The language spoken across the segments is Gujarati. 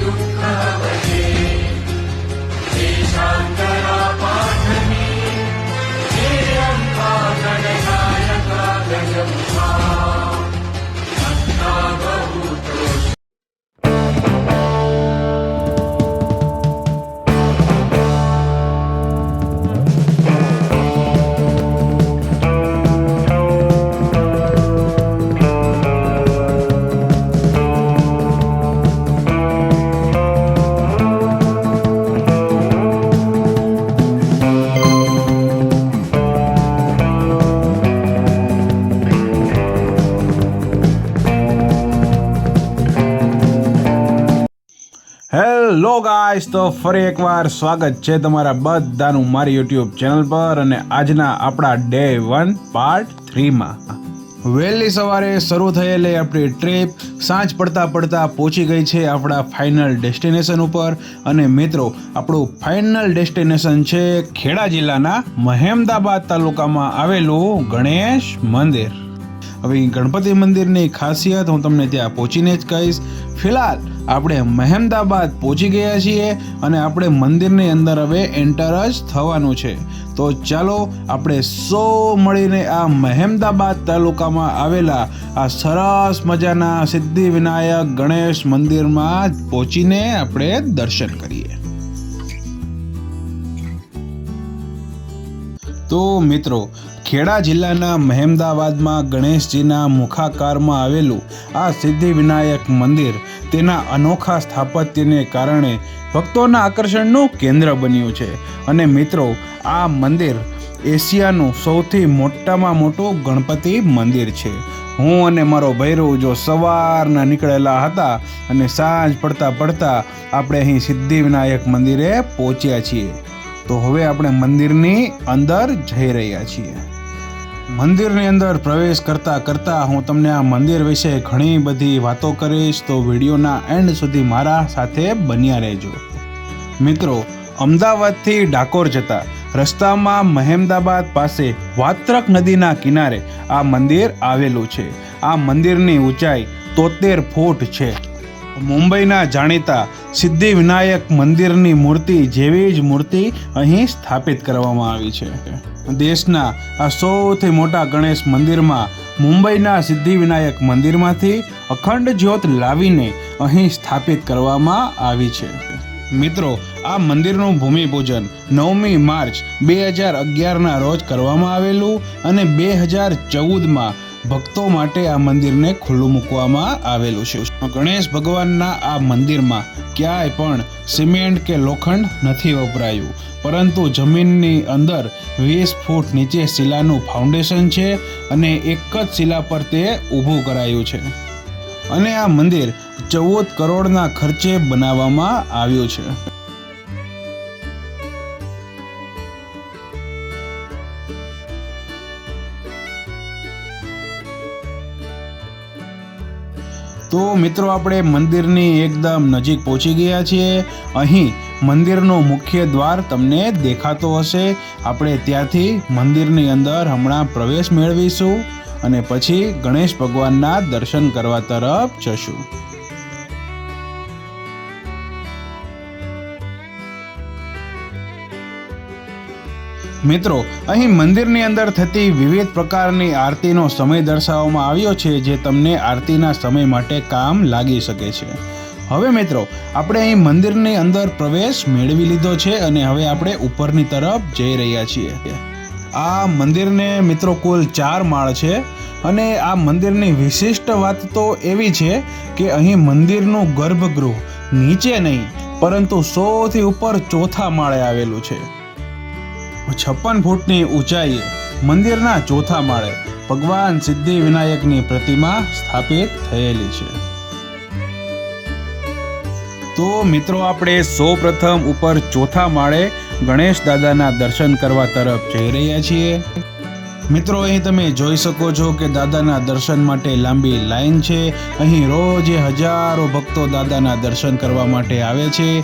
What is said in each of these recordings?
दुःख वजे ગાઈસ તો ફરી એકવાર સ્વાગત છે તમારા બધાનું મારી યુટ્યુબ ચેનલ પર અને આજના આપણા ડે વન પાર્ટ થ્રીમાં વહેલી સવારે શરૂ થયેલી આપણી ટ્રીપ સાંજ પડતા પડતા પહોંચી ગઈ છે આપણા ફાઇનલ ડેસ્ટિનેશન ઉપર અને મિત્રો, આપણું ફાઇનલ ડેસ્ટિનેશન છે ખેડા જિલ્લાના મહેમદાબાદ તાલુકામાં આવેલું ગણેશ મંદિર. હવે ગણપતિ મંદિરની ખાસિયત હું તમને ત્યાં પહોંચીને જ કહીશ. ફિલહાલ આપણે મહેમદાબાદ પહોંચી ગયા છીએ અને આપણે મંદિરની અંદર હવે એન્ટર જ થવાનું છે. તો ચાલો આપણે સો મળીને આ મહેમદાબાદ તાલુકામાં આવેલા આ સરસ મજાના સિદ્ધિ વિનાયક ગણેશ મંદિરમાં પહોંચીને આપણે દર્શન કરીએ. તો મિત્રો, ખેડા જિલ્લાના મહેમદાવાદમાં ગણેશજીના મુખાકારમાં આવેલું આ સિદ્ધિ વિનાયક મંદિર તેના અનોખા સ્થાપત્યને કારણે ભક્તોના આકર્ષણનું કેન્દ્ર બન્યું છે. અને મિત્રો, આ મંદિર એશિયાનું સૌથી મોટામાં મોટું ગણપતિ મંદિર છે. હું અને મારો ભૈરવ જો સવારના નીકળેલા હતા અને સાંજ પડતા પડતા આપણે અહીં સિદ્ધિવિનાયક મંદિરે પહોંચ્યા છીએ. તો હવે આપણે મંદિરની અંદર જઈ રહ્યા છીએ. મંદિરની અંદર પ્રવેશ કરતાં કરતાં હું તમને આ મંદિર વિશે ઘણી બધી વાતો કરીશ, તો વિડીયોના એન્ડ સુધી મારા સાથે બન્યા રહેજો. મિત્રો, અમદાવાદથી ડાકોર જતા રસ્તામાં મહેમદાબાદ પાસે વાત્રક નદીના કિનારે આ મંદિર આવેલું છે. આ મંદિરની ઊંચાઈ તોતેર ફૂટ છે. મુંબઈના જાણીતા સિદ્ધિ વિનાયક મંદિરની મૂર્તિ જેવી જ મૂર્તિ અહીં સ્થાપિત કરવામાં આવી છે. દેશના આ સૌથી મોટા ગણેશ મંદિરમાં મુંબઈના સિદ્ધિવિનાયક મંદિરમાંથી અખંડ જ્યોત લાવીને અહીં સ્થાપિત કરવામાં આવી છે. મિત્રો, આ મંદિરનું ભૂમિપૂજન નવમી માર્ચ બે હજાર અગિયારના રોજ કરવામાં આવેલું અને બે હજાર ચૌદમાં ભક્તો માટે આ મંદિરને ખુલ્લું મૂકવામાં આવેલું છે. ગણેશ ભગવાનના આ મંદિરમાં ક્યાંય પણ સિમેન્ટ કે લોખંડ નથી વપરાયું. પરંતુ જમીનની અંદર વીસ ફૂટ નીચે શિલાનું ફાઉન્ડેશન છે અને એક જ શિલા પર તે ઊભું કરાયું છે. અને આ મંદિર ચૌદ કરોડના ખર્ચે બનાવવામાં આવ્યું છે. તો મિત્રો આપણે મંદિરની એકદમ નજીક પહોંચી ગયા છીએ. અહીં મંદિરનો મુખ્ય દ્વાર તમને દેખાતો હશે. આપણે ત્યાંથી મંદિરની અંદર હમણાં પ્રવેશ મેળવીશું અને પછી ગણેશ ભગવાનના દર્શન કરવા તરફ જશું. મિત્રો, અહીં મંદિરની અંદર થતી વિવિધ પ્રકારની આરતીનો સમય દર્શાવવામાં આવ્યો છે જે તમને આરતીના સમય માટે કામ લાગી શકે છે. હવે મિત્રો, આપણે અહીં મંદિરની અંદર પ્રવેશ મેળવી લીધો છે અને હવે આપણે ઉપરની તરફ જઈ રહ્યા છીએ. આ મંદિરને મિત્રો કુલ ચાર માળ છે અને આ મંદિરની વિશિષ્ટ વાત તો એવી છે કે અહીં મંદિરનું ગર્ભગૃહ નીચે નહીં, પરંતુ સૌથી ઉપર ચોથા માળે આવેલું છે. છપ્પન ફૂટની ઊંચાઈએ મંદિરના ચોથા માળે ભગવાન સિદ્ધિ વિનાયકની પ્રતિમા સ્થાપિત થયેલી છે. તો મિત્રો, આપણે સૌ પ્રથમ ઉપર ચોથા માળે ગણેશ દાદાના દર્શન કરવા તરફ જઈ રહ્યા છીએ. મિત્રો, અહીં તમે જોઈ શકો છો કે દાદાના દર્શન માટે લાંબી લાઈન છે. અહીં રોજ હજારો ભક્તો દાદાના દર્શન કરવા માટે આવે છે.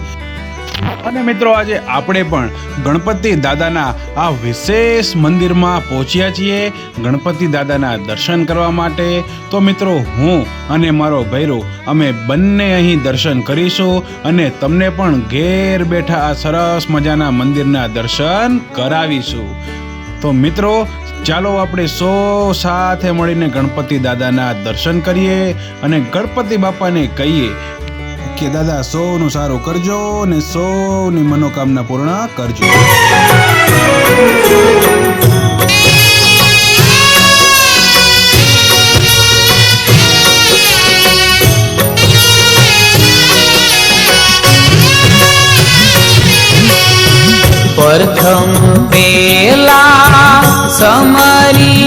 અને મિત્રો આજે આપણે પણ ગણપતિ દાદાના આ વિશેષ મંદિરમાં પહોંચ્યા છીએ ગણપતિ દાદાના દર્શન કરવા માટે. તો મિત્રો હું અને મારો ભૈરો અમે બંને અહીં દર્શન કરીશું અને તમને પણ ઘેર બેઠા આ સરસ મજાના મંદિરના દર્શન કરાવીશું. તો મિત્રો, ચાલો આપણે સૌ સાથે મળીને ગણપતિ દાદાના દર્શન કરીએ અને ગણપતિ બાપાને કહીએ કે દાદા સૌનું સારું કરજો અને સૌની મનોકામના પૂર્ણ કરજો. પ્રથમ પેલા સમરીએ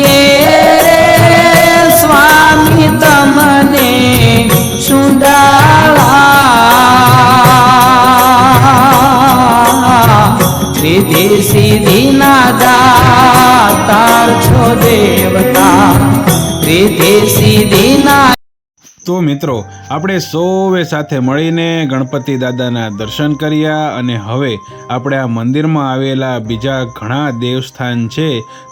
देवता श्रीदेशी सिद्धि તો મિત્રો, આપણે સૌએ સાથે મળીને ગણપતિ દાદાના દર્શન કર્યા અને હવે આપણે આ મંદિરમાં આવેલા બીજા ઘણા દેવસ્થાન છે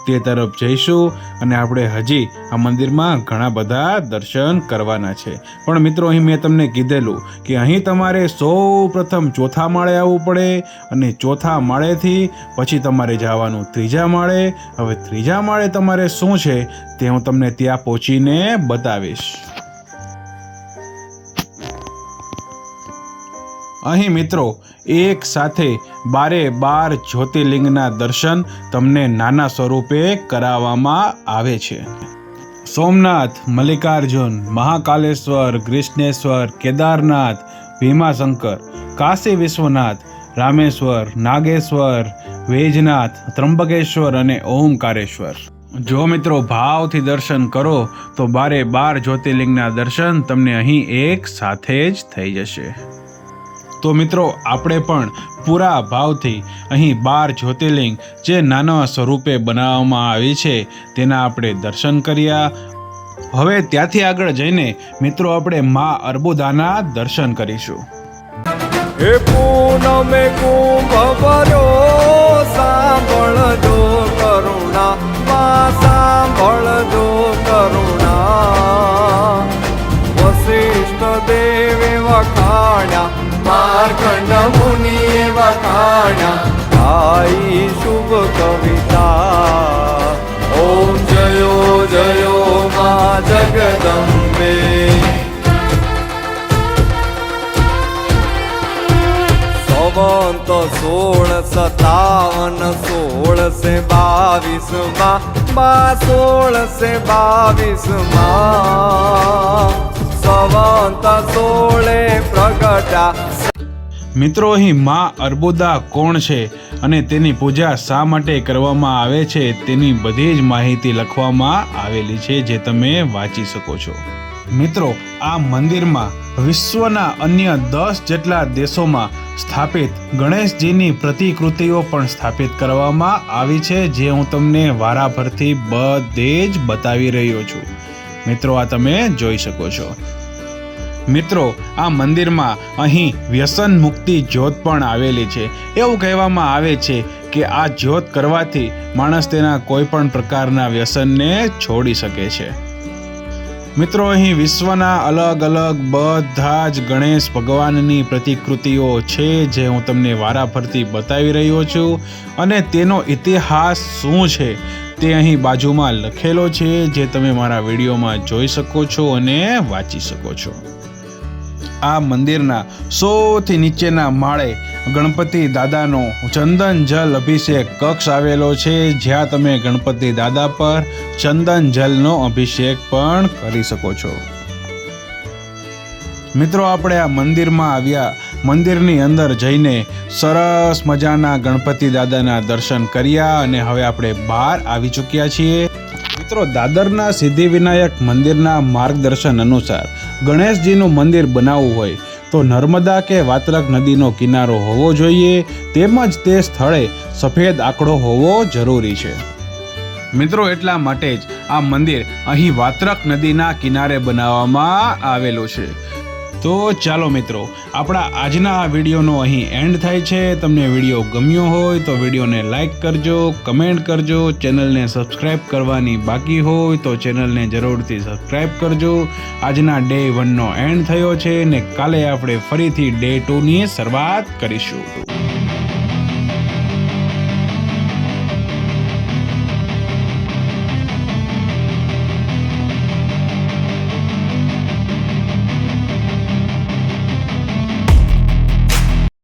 તે તરફ જઈશું અને આપણે હજી આ મંદિરમાં ઘણા બધા દર્શન કરવાના છે. પણ મિત્રો, અહીં મેં તમને કીધેલું કે અહીં તમારે સૌ પ્રથમ ચોથા માળે આવવું પડે અને ચોથા માળેથી પછી તમારે જવાનું ત્રીજા માળે. હવે ત્રીજા માળે તમારે શું છે તે હું તમને ત્યાં પહોંચીને બતાવીશ. અહીં મિત્રો, એક સાથે બારે બાર જ્યોતિર્લિંગના દર્શન તમને નાના સ્વરૂપે કરાવવામાં આવે છે. સોમનાથ, મલ્લિકાર્જુન, મહાકાલેશ્વર, ગ્રીષ્ણેશ્વર, કેદારનાથ, ભીમાશંકર, કાશી વિશ્વનાથ, રામેશ્વર, નાગેશ્વર, વૈજનાથ ત્રંબકેશ્વર અને ઓમકારેશ્વર. જો મિત્રો ભાવથી દર્શન કરો, તો બારે બાર જ્યોતિર્લિંગના દર્શન તમને અહીં એક સાથે જ થઈ જશે. તો મિત્રો, આપણે પણ પૂરા ભાવથી અહીં બાર જ્યોતિર્લિંગ જે નાના સ્વરૂપે બનાવવામાં આવી છે, તેના આપણે દર્શન કર્યા. હવે ત્યાંથી આગળ જઈને મિત્રો, આપણે મા અર્બુદાના દર્શન કરીશું. હે પૂનમે કુંભ ભર્યો સાંભળજો કરુણા. कविता ॐ जयो जयो मा जगदम्बे सवंत सोळ सतावन सोळसे बावीस मा मा सोळसे बावीस मा सवंत सोळे प्रगटा મિત્રો, અહીં મા અર્બુદા કોણ છે અને તેની પૂજા શા માટે કરવામાં આવે છે તેની બધી જ માહિતી લખવામાં આવેલી છે, જે તમે વાંચી શકો છો. મિત્રો, આ મંદિરમાં વિશ્વના અન્ય દસ જેટલા દેશોમાં સ્થાપિત ગણેશજીની પ્રતિકૃતિઓ પણ સ્થાપિત કરવામાં આવી છે, જે હું તમને વારાફરથી બધે જ બતાવી રહ્યો છું. મિત્રો, આ તમે જોઈ શકો છો. મિત્રો, આ મંદિરમાં અહીં વ્યસન મુક્તિ જ્યોત પણ આવેલી છે. એવું કહેવામાં આવે છે કે આ જ્યોત કરવાથી માણસ તેના કોઈ પણ પ્રકારના વ્યસનને છોડી શકે છે. મિત્રો, અહીં વિશ્વના અલગ અલગ બધા જ ગણેશ ભગવાનની પ્રતિકૃતિઓ છે જે હું તમને વારાફરતી બતાવી રહ્યો છું. અને તેનો ઇતિહાસ શું છે તે અહીં બાજુમાં લખેલો છે, જે તમે મારા વિડીયોમાં જોઈ શકો છો અને વાંચી શકો છો. આ મંદિરના સૌથી નીચેના માળે ગણપતિ દાદાનો ચંદન જલ અભિષેક કક્ષ આવેલો છે. જ્યાં તમે ગણપતિ દાદા પર ચંદન જલનો અભિષેક પણ કરી શકો છો. મિત્રો, આપણે આ મંદિરમાં આવ્યા. મંદિરની અંદર જઈને સરસ મજાના ગણપતિ દાદાના દર્શન કર્યા અને હવે આપણે બહાર આવી ચૂક્યા છીએ. મિત્રો દાદરના સિદ્ધિવિનાયક મંદિરના માર્ગદર્શન અનુસાર ગણેશજીનું મંદિર બનાવવું હોય તો નર્મદા કે વાત્રક નદીનો કિનારો હોવો જોઈએ તેમજ તે સ્થળે સફેદ આંકડો હોવો જરૂરી છે. મિત્રો, એટલા માટે જ આ મંદિર અહીં વાત્રક નદીના કિનારે બનાવવામાં આવેલું છે. તો ચાલો મિત્રો, આપણા આજના આ વિડીયોનો અહીં એન્ડ થાય છે. તમને વીડિયો ગમ્યો હોય તો વિડીયોને લાઇક કરજો કમેન્ટ કરજો, ચેનલને સબસ્ક્રાઈબ કરવાની બાકી હોય તો ચેનલને જરૂરથી સબસ્ક્રાઈબ કરજો. આજના ડે વનનો એન્ડ થયો છે ને કાલે આપણે ફરીથી ડે ટુની શરૂઆત કરીશું.